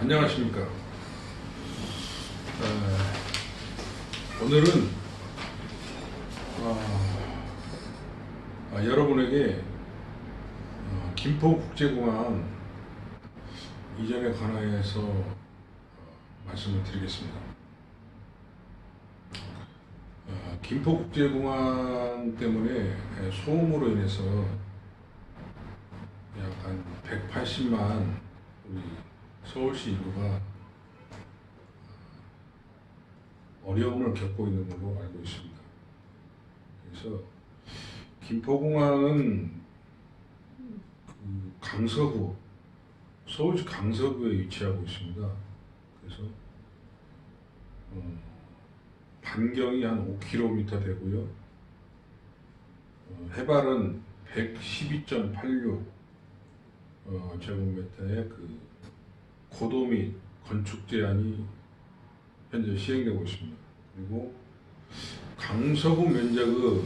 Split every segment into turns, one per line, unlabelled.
안녕하십니까. 어, 오늘은 어, 아, 여러분에게 어, 김포국제공항 이전에 관하여서 어, 말씀을 드리겠습니다. 어, 김포국제공항 때문에 소음으로 인해서 약한 180만 우리 서울시 인구가 어려움을 겪고 있는 걸로 알고 있습니다. 그래서 김포공항은 그 강서구, 서울시 강서구에 위치하고 있습니다. 그래서 어, 반경이 한 5km 되고요. 어, 해발은 112.86 어, 제곱미터의 그 고도 및 건축 제한이 현재 시행되고 있습니다. 그리고 강서구 면적의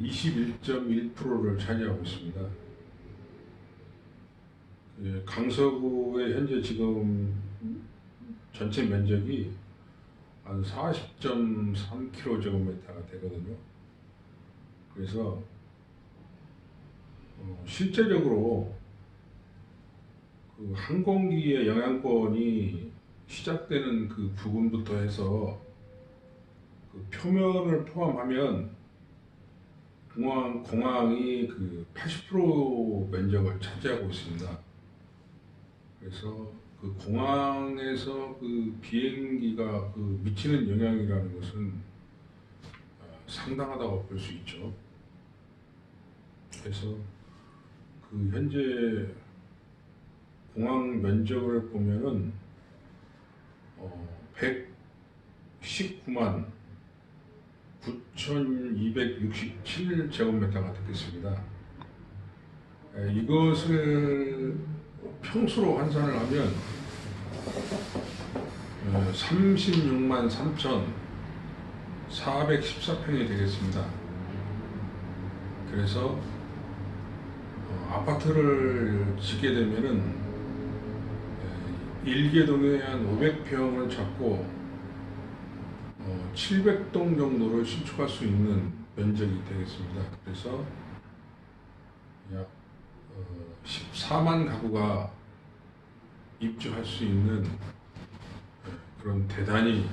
21.1%를 차지하고 있습니다. 예, 강서구의 현재 지금 전체 면적이 한 40.3km제곱미터가 되거든요. 그래서 어, 실제적으로 그 항공기의 영향권이 시작되는 그 부분부터 해서 그 표면을 포함하면 공항 공항이 그 80% 면적을 차지하고 있습니다. 그래서 그 공항에서 그 비행기가 그 미치는 영향이라는 것은 어, 상당하다고 볼 수 있죠. 그래서 그 현재 공항 면적을 보면은 어 119만 9,267 제곱미터가 되겠습니다. 에, 이것을 평수로 환산을 하면 어, 36만 3,414평이 되겠습니다. 그래서 어, 아파트를 짓게 되면은 에, 일개동에 한 500평을 잡고 어, 700동 정도를 신축할 수 있는 면적이 되겠습니다. 그래서 약 어, 14만 가구가 입주할 수 있는 에, 그런 대단히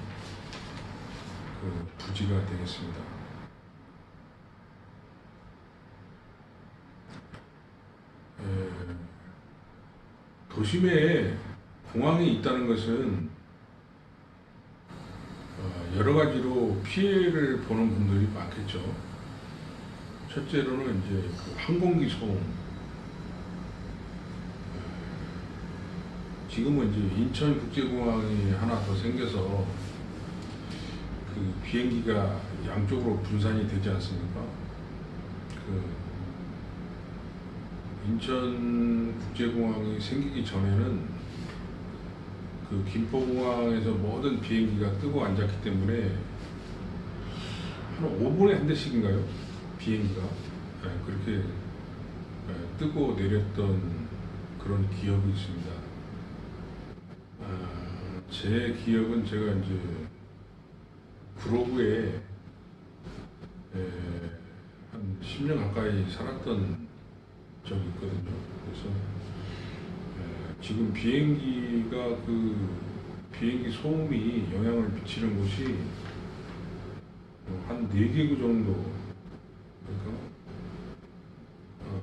그 부지가 되겠습니다. 에, 도심에 공항이 있다는 것은 어, 여러 가지로 피해를 보는 분들이 많겠죠. 첫째로는 이제 그 항공기 소음. 에, 지금은 이제 인천국제공항이 하나 더 생겨서 그 비행기가 양쪽으로 분산이 되지 않습니까? 그 인천국제공항이 생기기 전에는 그 김포공항에서 모든 비행기가 뜨고 앉았기 때문에 한 5분에 한 대씩인가요? 비행기가 네, 그렇게 네, 뜨고 내렸던 그런 기억이 있습니다. 아, 제 기억은 제가 이제 구로구에 에, 한 10년 가까이 살았던 적이 있거든요. 그래서 에, 지금 비행기가 그 비행기 소음이 영향을 미치는 곳이 어, 한 4개구 정도 그러니까 어,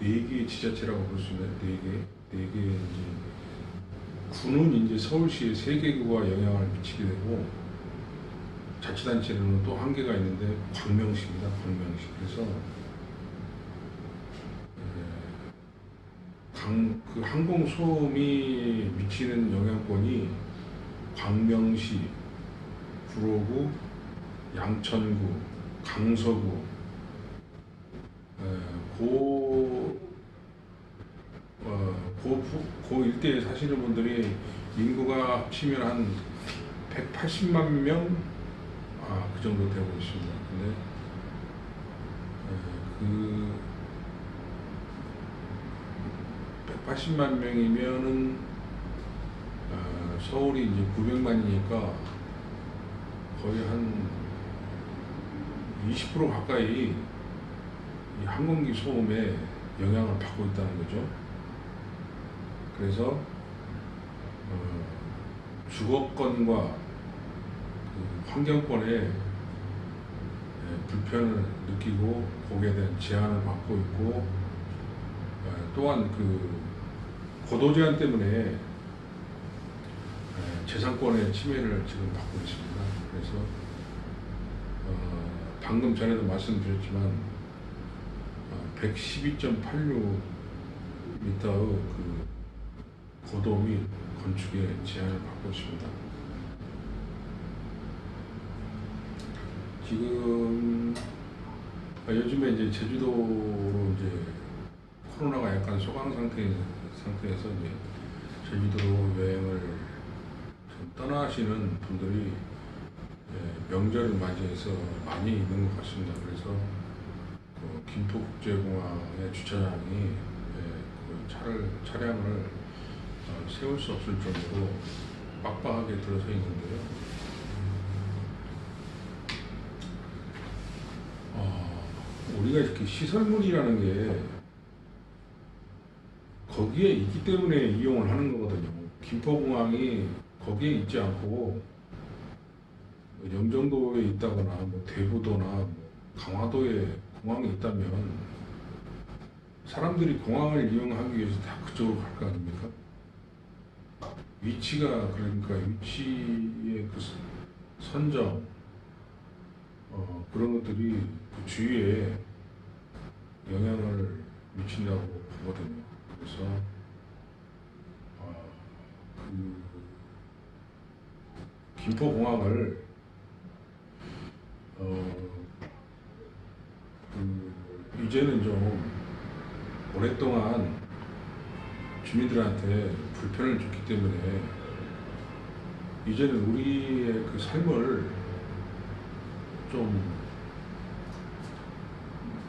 4개의 지자체라고 볼 수 있는 4개 4개 이제 구는 이제 서울시의 3개구가 영향을 미치게 되고 자치단체로는 또 한계가 있는데 광명시입니다. 광명시 그래서 강, 그 항공 소음이 미치는 영향권이 광명시, 구로구, 양천구, 강서구, 에, 고, 어, 고, 부- 고 일대에 사시는 분들이 인구가 합치면 한 180만 명, 아, 그 정도 되고 있습니다. 근데 에, 그 180만 명이면은 어, 서울이 이제 900만이니까 거의 한 20% 가까이 이 항공기 소음에 영향을 받고 있다는 거죠. 그래서 어, 주거권과 그 환경권에 예, 불편을 느끼고 거기에 대한 제한을 받고 있고 예, 또한 그 고도 제한 때문에 예, 재산권의 침해를 지금 받고 있습니다. 그래서 어, 방금 전에도 말씀드렸지만 어, 112.86m의 그 고도 및 건축에 제한을 받고 있습니다. 지금 아, 요즘에 이제 제주도로 이제 코로나가 약간 소강 상태 상태에서 이제 제주도로 여행을 좀 떠나시는 분들이 예, 명절을 맞이해서 많이 있는 것 같습니다. 그래서 그 김포국제공항의 주차장이 예, 그 차를 차량을 어, 세울 수 없을 정도로 빡빡하게 들어서 있는데요. 어, 우리가 이렇게 시설물이라는 게 거기에 있기 때문에 이용을 하는 거거든요. 김포공항이 거기에 있지 않고 뭐 영종도에 있다거나 뭐 대부도나 뭐 강화도에 공항이 있다면 사람들이 공항을 이용하기 위해서 다 그쪽으로 갈 거 아닙니까? 위치가 그러니까 위치의 그 선- 선정 어, 그런 것들이 그 주위에 영향을 미친다고 보거든요. 그래서 어, 그 김포공항을 어, 그 이제는 좀 오랫동안 주민들한테 불편을 줬기 때문에 이제는 우리의 그 삶을 좀 음,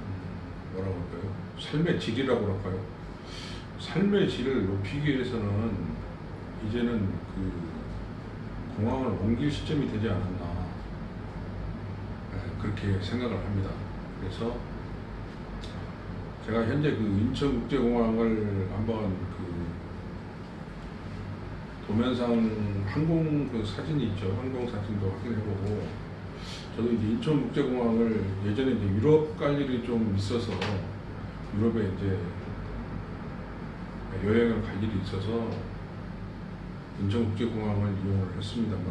뭐라고 할까요? 삶의 질이라고 할까요? 삶의 질을 높이기 위해서는 이제는 그 공항을 옮길 시점이 되지 않았나 예, 그렇게 생각을 합니다. 그래서 제가 현재 그 인천국제공항을 한번 그 도면상 항공 그 사진이 있죠. 항공 사진도 확인해보고 저도 이제 인천국제공항을 예전에 이제 유럽 갈 일이 좀 있어서 유럽에 이제 여행을 갈 일이 있어서 인천국제공항을 이용을 했습니다만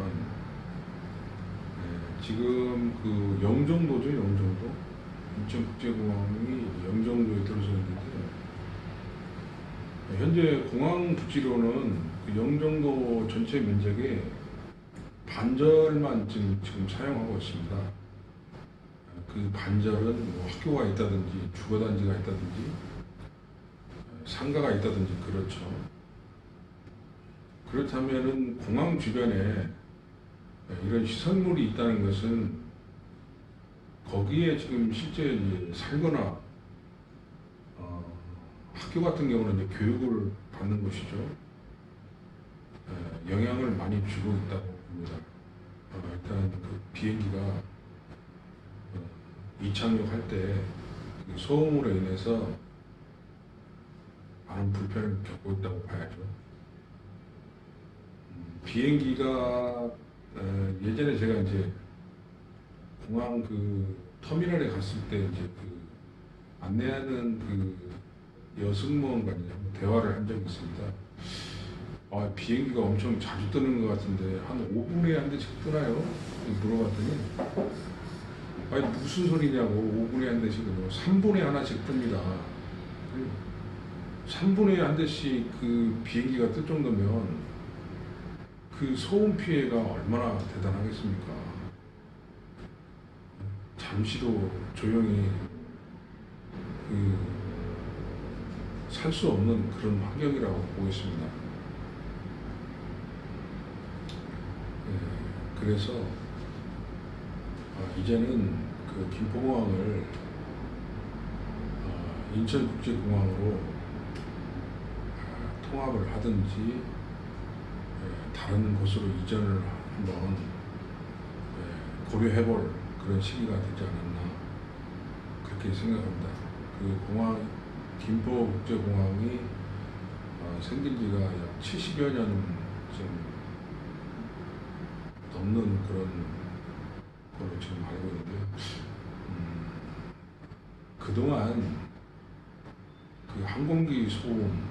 예, 지금 그 영종도죠 영종도 인천국제공항이 영종도에 들어서 있는데 현재 공항 부지로는 그 영종도 전체 면적의 반절만 지금, 지금 사용하고 있습니다. 그 반절은 뭐 학교가 있다든지 주거단지가 있다든지 상가가 있다든지 그렇죠. 그렇다면은 공항 주변에 이런 시설물이 있다는 것은 거기에 지금 실제 살거나 어, 학교 같은 경우는 이제 교육을 받는 곳이죠. 에, 영향을 많이 주고 있다고 봅니다. 어, 일단 그 비행기가 어, 이착륙할 때그 소음으로 인해서 많은 불편을 겪고 있다고 봐야죠. 음, 비행기가 어, 예전에 제가 이제 공항 그 터미널에 갔을 때 이제 그 안내하는 그 여승무원관이랑 대화를 한 적이 있습니다. 아, 비행기가 엄청 자주 뜨는 것 같은데 한 5분에 한 대씩 뜨나요? 물어봤더니 아니 무슨 소리냐고 5분에 한 대씩 뭐 3분에 하나씩 뜹니다. 3분에 한 대씩 그 비행기가 뜰 정도면 그 소음 피해가 얼마나 대단하겠습니까? 잠시도 조용히 그 살 수 없는 그런 환경이라고 보고 있습니다. 예, 그래서 아, 이제는 그 김포공항을 아, 인천국제공항으로 아, 통합을 하든지 예, 다른 곳으로 이전을 한번 예, 고려해볼 그런 시기가 되지 않았나 그렇게 생각합니다. 그 공항 김포 국제공항이 어, 생긴 지가 약 70여 년 좀 넘는 그런 걸로 지금 알고 있는데요. 음, 그동안 그 항공기 소음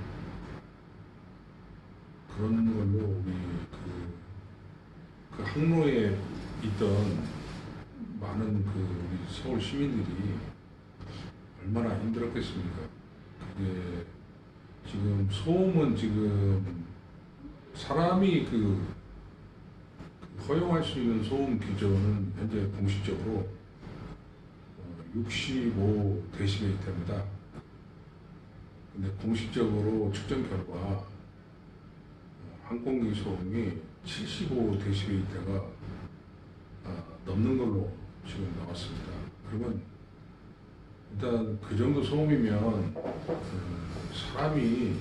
그런 걸로 우리 그, 그 항로에 있던 많은 그 우리 서울 시민들이 얼마나 힘들었겠습니까? 그게 지금 소음은 지금 사람이 그 허용할 수 있는 소음 기준은 현재 공식적으로 65 데시벨입니다. 근데 공식적으로 측정 결과 어, 항공기 소음이 75 데시벨대가 넘는 걸로 지금 나왔습니다. 그러면 일단 그 정도 소음이면 음, 사람이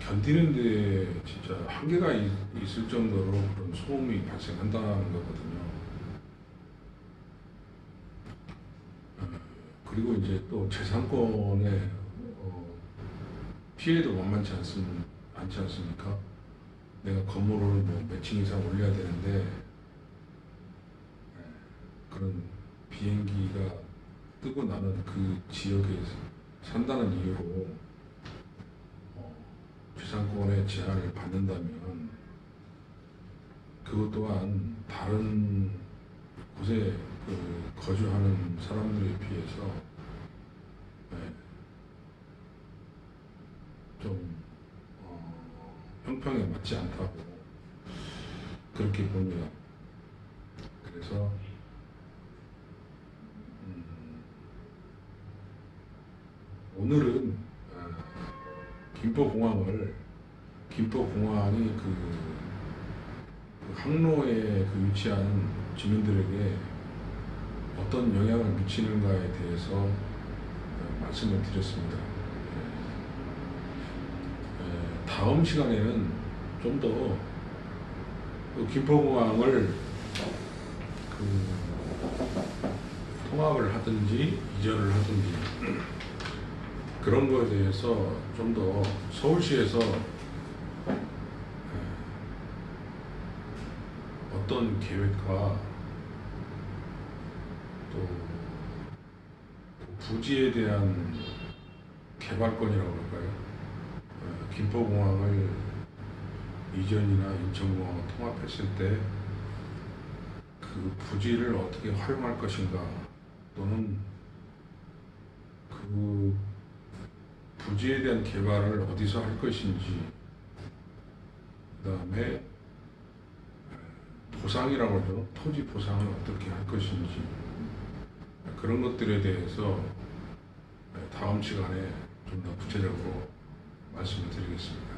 견디는데 진짜 한계가 있, 있을 정도로 그런 소음이 발생한다는 거거든요. 어, 그리고 이제 또 재산권의 어, 피해도 만만치 않습, 않지 않습니까? 내가 건물을 뭐몇 층 이상 올려야 되는데 예, 그런 비행기가 뜨고 나는 그 지역에 산다는 이유로 어, 재산권의 제한을 받는다면 그것 또한 다른 곳에 그 거주하는 사람들에 비해서 네, 좀 어, 형평에 맞지 않다고 그렇게 봅니다. 그래서 음, 오늘은 아, 김포공항을 김포공항이 그, 그 항로에 그 위치한 주민들에게 어떤 영향을 미치는가에 대해서 어, 말씀을 드렸습니다. 다음 시간에는 좀더 그 김포공항을 그 통합을 하든지 이전을 하든지 그런 거에 대해서 좀 더 서울시에서 에, 어떤 계획과 또 부지에 대한 개발권이라고 할까요? 에, 김포공항을 이전이나 인천공항을 통합했을 때 그 부지를 어떻게 활용할 것인가 또는 그 부지에 대한 개발을 어디서 할 것인지 그 다음에 보상이라고 하죠. 토지 보상을 어떻게 할 것인지 그런 것들에 대해서 다음 시간에 좀 더 구체적으로 말씀을 드리겠습니다.